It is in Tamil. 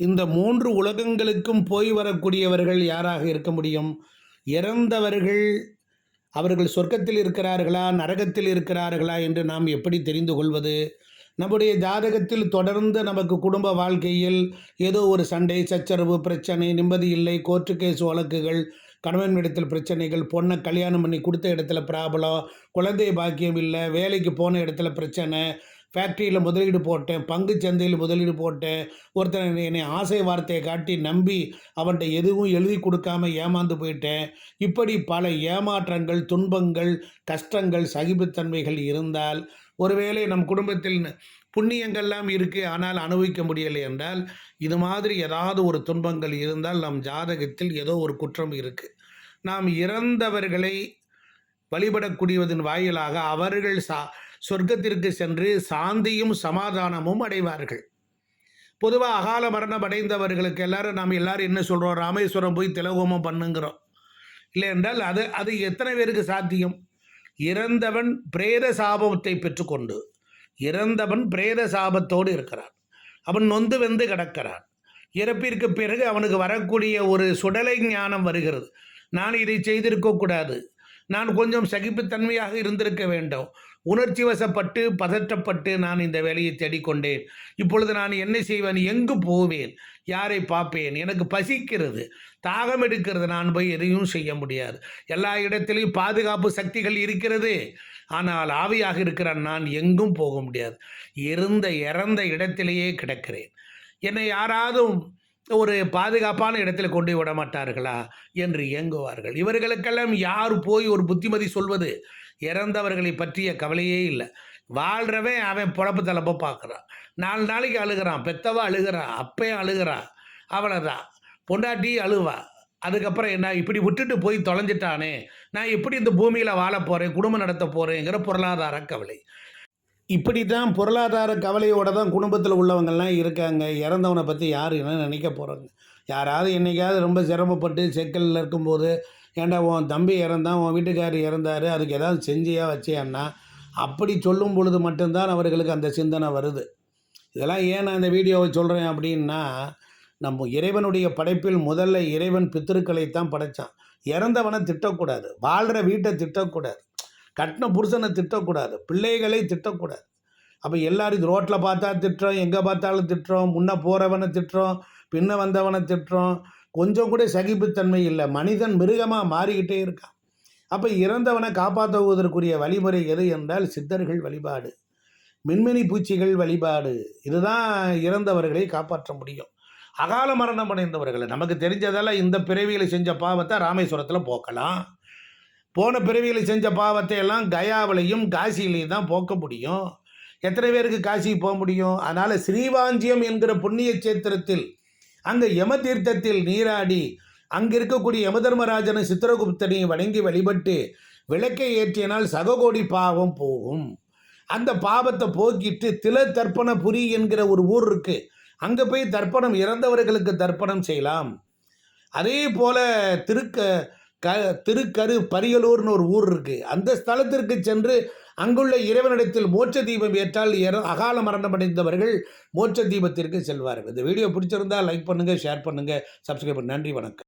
இந்த மூன்று உலகங்களுக்கும் போய் வரக்கூடியவர்கள் யாராக இருக்க முடியும்? இறந்தவர்கள் அவர்கள் சொர்க்கத்தில் இருக்கிறார்களா? நரகத்தில் இருக்கிறார்களா? என்று நாம் எப்படி தெரிந்து கொள்வது? நம்முடைய ஜாதகத்தில் தொடர்ந்து நமக்கு குடும்ப வாழ்க்கையில் ஏதோ ஒரு சண்டை சச்சரவு பிரச்சனை நிம்மதி இல்லை கோர்ட்டு கேஸ் வழக்குகள் கணவன் இடத்தில் பிரச்சனைகள் பொண்ணை கல்யாணம் பண்ணி கொடுத்த இடத்துல ப்ராப்ளம் குழந்தை பாக்கியம் இல்லை வேலைக்கு போன இடத்துல பிரச்சனை ஃபேக்ட்ரியில் முதலீடு போட்டேன் பங்கு சந்தையில் முதலீடு போட்டேன். ஒருத்தன் என்னை ஆசை வார்த்தையை காட்டி நம்பி அவன்கிட்ட எதுவும் எழுதி கொடுக்காம ஏமாந்து போயிட்டேன். இப்படி பல ஏமாற்றங்கள் துன்பங்கள் கஷ்டங்கள் சகிப்புத்தன்மைகள் இருந்தால் ஒருவேளை நம் குடும்பத்தில் புண்ணியங்கள்லாம் இருக்குது ஆனால் அனுபவிக்க முடியலை என்றால் இது மாதிரி ஏதாவது ஒரு துன்பங்கள் இருந்தால் நம் ஜாதகத்தில் ஏதோ ஒரு குற்றம் இருக்குது நாம் இறந்தவர்களை வழிபடக்கூடியதன் வாயிலாக அவர்கள் சா சொர்க்கத்திற்கு சென்று சாந்தியும் சமாதானமும் அடைவார்கள். பொதுவாக அகால மரணம் அடைந்தவர்களுக்கு எல்லாரும் நாம் எல்லாரும் என்ன சொல்கிறோம் ராமேஸ்வரம் போய் திலகோமம் பண்ணுங்கிறோம். இல்லை என்றால் அது அது எத்தனை பேருக்கு சாத்தியம்? இறந்தவன் பிரேத சாபத்தை பெற்றுக்கொண்டு இறந்தவன் பிரேத சாபத்தோடு இருக்கிறான். அவன் நொந்து வெந்து கிடக்கிறான். இறப்பிற்கு பிறகு அவனுக்கு வரக்கூடிய ஒரு சுடலை ஞானம் வருகிறது. நான் இதை செய்திருக்கக்கூடாது. நான் கொஞ்சம் சகிப்புத்தன்மையாக இருந்திருக்க வேண்டும். உணர்ச்சி வசப்பட்டு பதற்றப்பட்டு நான் இந்த வேலையை தேடிக்கொண்டேன். இப்பொழுது நான் என்ன செய்வேன்? எங்கு போவேன்? யாரை பார்ப்பேன்? எனக்கு பசிக்கிறது. தாகம் எடுக்கிறது. நான் போய் எதையும் செய்ய முடியாது. எல்லா இடத்திலையும் பாதுகாப்பு சக்திகள் இருக்கிறது. ஆனால் ஆவியாக இருக்கிற நான் எங்கும் போக முடியாது. இருந்த இறந்த இடத்திலேயே கிடக்கிறேன். என்னை யாராவது ஒரு பாதுகாப்பான இடத்துல கொண்டு விட மாட்டார்களா என்று இயங்குவார்கள் இவர்களுக்கெல்லாம் யார் போய் ஒரு புத்திமதி சொல்வது? இறந்தவர்களை பற்றிய கவலையே இல்லை. வாழ்கிறவன் அவன் பொழப்பு தலைப்பை பார்க்குறான். நாலு நாளைக்கு அழுகிறான். பெத்தவா அழுகிறான் அப்பையும் அழுகிறான் அவ்வளோதான் பொண்டாட்டி அழுவா. அதுக்கப்புறம் என்ன? இப்படி விட்டுட்டு போய் தொலைஞ்சிட்டானே. நான் எப்படி இந்த பூமியில் வாழ போகிறேன் குடும்பம் நடத்த போகிறேங்கிற பொருளாதார கவலை. இப்படி தான் பொருளாதார கவலையோட தான் குடும்பத்தில் உள்ளவங்கள்லாம் இருக்காங்க. இறந்தவனை பற்றி யார் என்ன நினைக்க போகிறாங்க யாராவது என்றைக்காவது ரொம்ப சிரமப்பட்டு செக்கலில் இருக்கும்போது ஏன்டா உன் தம்பி இறந்தான் உன் வீட்டுக்காரர் இறந்தார் அதுக்கு ஏதாவது செஞ்சியா வச்சியான்னா? அப்படி சொல்லும் பொழுது மட்டும்தான் அவர்களுக்கு அந்த சிந்தனை வருது. இதெல்லாம் ஏன் நான் இந்த வீடியோவை சொல்கிறேன் அப்படின்னா நம்ம இறைவனுடைய படைப்பில் முதல்ல இறைவன் பித்திருக்களை தான் படைத்தான் இறந்தவனை திட்டக்கூடாது. வாழ்கிற வீட்டை திட்டக்கூடாது. கட்டின புருஷனை திட்டக்கூடாது பிள்ளைகளை திட்டக்கூடாது. அப்போ எல்லாரும் இது ரோட்டில் பார்த்தா திட்டுறோம் எங்கே பார்த்தாலும் திட்டுறோம் முன்ன போகிறவனை திட்டுறோம் பின்ன வந்தவனை திட்டுறோம். கொஞ்சம் கூட சகிப்புத்தன்மை இல்லை. மனிதன் மிருகமாக மாறிக்கிட்டே இருக்கான். அப்போ இறந்தவனை காப்பாற்றுவதற்குரிய வழிமுறை எது என்றால் சித்தர்கள் வழிபாடு. மின்மினி பூச்சிகள் வழிபாடு. இதுதான் இறந்தவர்களை காப்பாற்ற முடியும். அகால மரணம் அடைந்தவர்களை. நமக்கு தெரிஞ்சதெல்லாம் இந்த பிறவியில் செஞ்ச பாவத்தை ராமேஸ்வரத்தில் போக்கலாம். போன பிறவியில் செஞ்ச பாவத்தை எல்லாம் கயாவிலையும் காசியிலையும் தான் போக்க முடியும். எத்தனை பேருக்கு காசி போக முடியும்? அதனால் ஸ்ரீவாஞ்சியம் என்கிற புண்ணிய சேத்திரத்தில் அங்கே யம தீர்த்தத்தில் நீராடி அங்கே இருக்கக்கூடிய யமதர்மராஜனை சித்திரகுப்தனை வணங்கி வழிபட்டு விளக்கை ஏற்றினால் சககோடி பாவம் போகும். அந்த பாவத்தை போக்கிட்டு தில தர்ப்பண புரி என்கிற ஒரு ஊர் இருக்குது அங்கே போய் தர்ப்பணம் இறந்தவர்களுக்கு தர்ப்பணம் செய்யலாம். அதே போல் திருக்க க திருக்கரு பரியலூர்னு ஒரு ஊர் இருக்குது அந்த ஸ்தலத்திற்கு சென்று அங்குள்ள இறைவனிடத்தில் மோட்ச தீபம் ஏற்றால் அகால மரணம் அடைந்தவர்கள் மோட்ச தீபத்திற்கு செல்வார்கள். இந்த வீடியோ பிடிச்சிருந்தால் லைக் பண்ணுங்கள் ஷேர் பண்ணுங்கள் சப்ஸ்கிரைப் பண்ணு. நன்றி வணக்கம்.